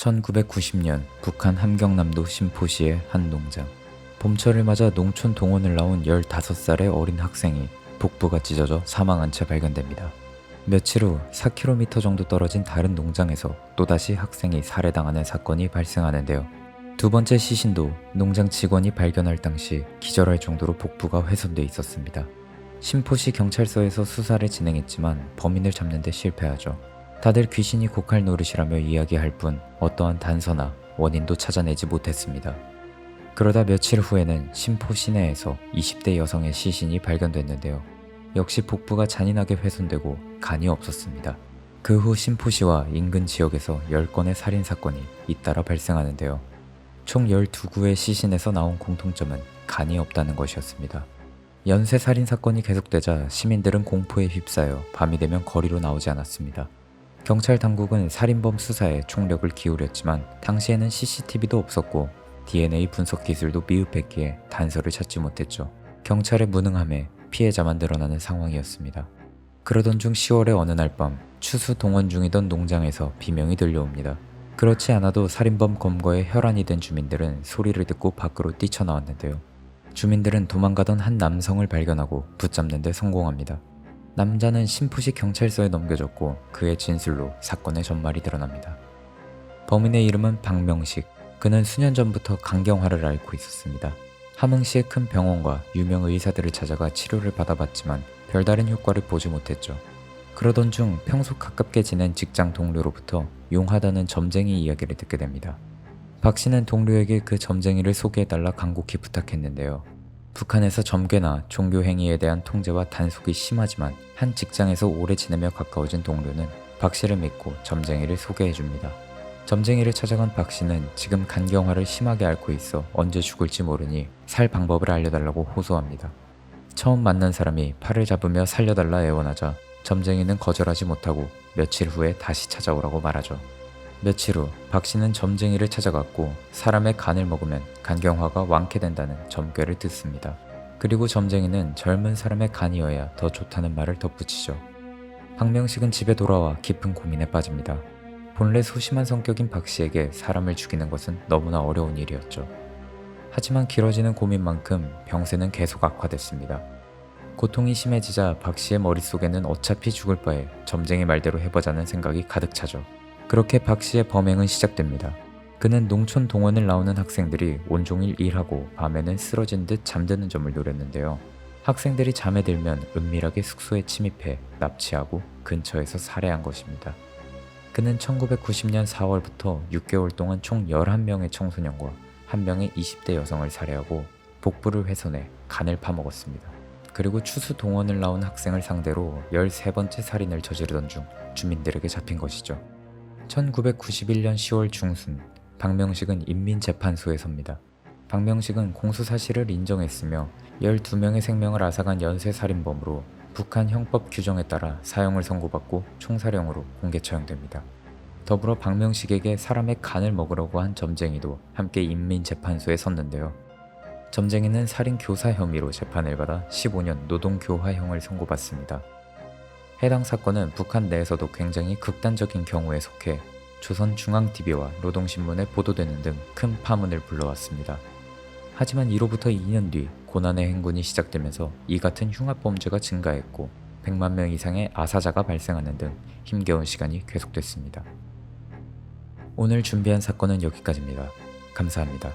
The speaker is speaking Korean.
1990년 북한 함경남도 신포시의 한 농장. 봄철을 맞아 농촌 동원을 나온 15살의 어린 학생이 복부가 찢어져 사망한 채 발견됩니다. 며칠 후 4km 정도 떨어진 다른 농장에서 또다시 학생이 살해당하는 사건이 발생하는데요. 두 번째 시신도 농장 직원이 발견할 당시 기절할 정도로 복부가 훼손돼 있었습니다. 신포시 경찰서에서 수사를 진행했지만 범인을 잡는 데 실패하죠. 다들 귀신이 곡할 노릇이라며 이야기할 뿐 어떠한 단서나 원인도 찾아내지 못했습니다. 그러다 며칠 후에는 신포 시내에서 20대 여성의 시신이 발견됐는데요. 역시 복부가 잔인하게 훼손되고 간이 없었습니다. 그후 신포시와 인근 지역에서 10건의 살인 사건이 잇따라 발생하는데요. 총 12구의 시신에서 나온 공통점은 간이 없다는 것이었습니다. 연쇄 살인 사건이 계속되자 시민들은 공포에 휩싸여 밤이 되면 거리로 나오지 않았습니다. 경찰 당국은 살인범 수사에 총력을 기울였지만 당시에는 CCTV도 없었고 DNA 분석 기술도 미흡했기에 단서를 찾지 못했죠. 경찰의 무능함에 피해자만 늘어나는 상황이었습니다. 그러던 중 10월의 어느 날 밤 추수 동원 중이던 농장에서 비명이 들려옵니다. 그렇지 않아도 살인범 검거에 혈안이 된 주민들은 소리를 듣고 밖으로 뛰쳐나왔는데요. 주민들은 도망가던 한 남성을 발견하고 붙잡는 데 성공합니다. 남자는 신포시 경찰서에 넘겨졌고 그의 진술로 사건의 전말이 드러납니다. 범인의 이름은 박명식. 그는 수년 전부터 강경화를 앓고 있었습니다. 함흥시의 큰 병원과 유명 의사들을 찾아가 치료를 받아봤지만 별다른 효과를 보지 못했죠. 그러던 중 평소 가깝게 지낸 직장 동료로부터 용하다는 점쟁이 이야기를 듣게 됩니다. 박 씨는 동료에게 그 점쟁이를 소개해달라 간곡히 부탁했는데요. 북한에서 점괘나 종교 행위에 대한 통제와 단속이 심하지만 한 직장에서 오래 지내며 가까워진 동료는 박 씨를 믿고 점쟁이를 소개해 줍니다. 점쟁이를 찾아간 박 씨는 지금 간경화를 심하게 앓고 있어 언제 죽을지 모르니 살 방법을 알려달라고 호소합니다. 처음 만난 사람이 팔을 잡으며 살려달라 애원하자 점쟁이는 거절하지 못하고 며칠 후에 다시 찾아오라고 말하죠. 며칠 후 박 씨는 점쟁이를 찾아갔고 사람의 간을 먹으면 간경화가 완쾌된다는 점괘를 듣습니다. 그리고 점쟁이는 젊은 사람의 간이어야 더 좋다는 말을 덧붙이죠. 박명식은 집에 돌아와 깊은 고민에 빠집니다. 본래 소심한 성격인 박 씨에게 사람을 죽이는 것은 너무나 어려운 일이었죠. 하지만 길어지는 고민만큼 병세는 계속 악화됐습니다. 고통이 심해지자 박 씨의 머릿속에는 어차피 죽을 바에 점쟁이 말대로 해보자는 생각이 가득 차죠. 그렇게 박 씨의 범행은 시작됩니다. 그는 농촌 동원을 나오는 학생들이 온종일 일하고 밤에는 쓰러진 듯 잠드는 점을 노렸는데요. 학생들이 잠에 들면 은밀하게 숙소에 침입해 납치하고 근처에서 살해한 것입니다. 그는 1990년 4월부터 6개월 동안 총 11명의 청소년과 1명의 20대 여성을 살해하고 복부를 훼손해 간을 파먹었습니다. 그리고 추수 동원을 나온 학생을 상대로 13번째 살인을 저지르던 중 주민들에게 잡힌 것이죠. 1991년 10월 중순 박명식은 인민재판소에 섭니다. 박명식은 공소 사실을 인정했으며 12명의 생명을 앗아간 연쇄살인범으로 북한 형법 규정에 따라 사형을 선고받고 총사령으로 공개 처형됩니다. 더불어 박명식에게 사람의 간을 먹으려고 한 점쟁이도 함께 인민재판소에 섰는데요. 점쟁이는 살인 교사 혐의로 재판을 받아 15년 노동교화형을 선고받습니다. 해당 사건은 북한 내에서도 굉장히 극단적인 경우에 속해 조선중앙TV와 노동신문에 보도되는 등 큰 파문을 불러왔습니다. 하지만 이로부터 2년 뒤 고난의 행군이 시작되면서 이 같은 흉악범죄가 증가했고 100만 명 이상의 아사자가 발생하는 등 힘겨운 시간이 계속됐습니다. 오늘 준비한 사건은 여기까지입니다. 감사합니다.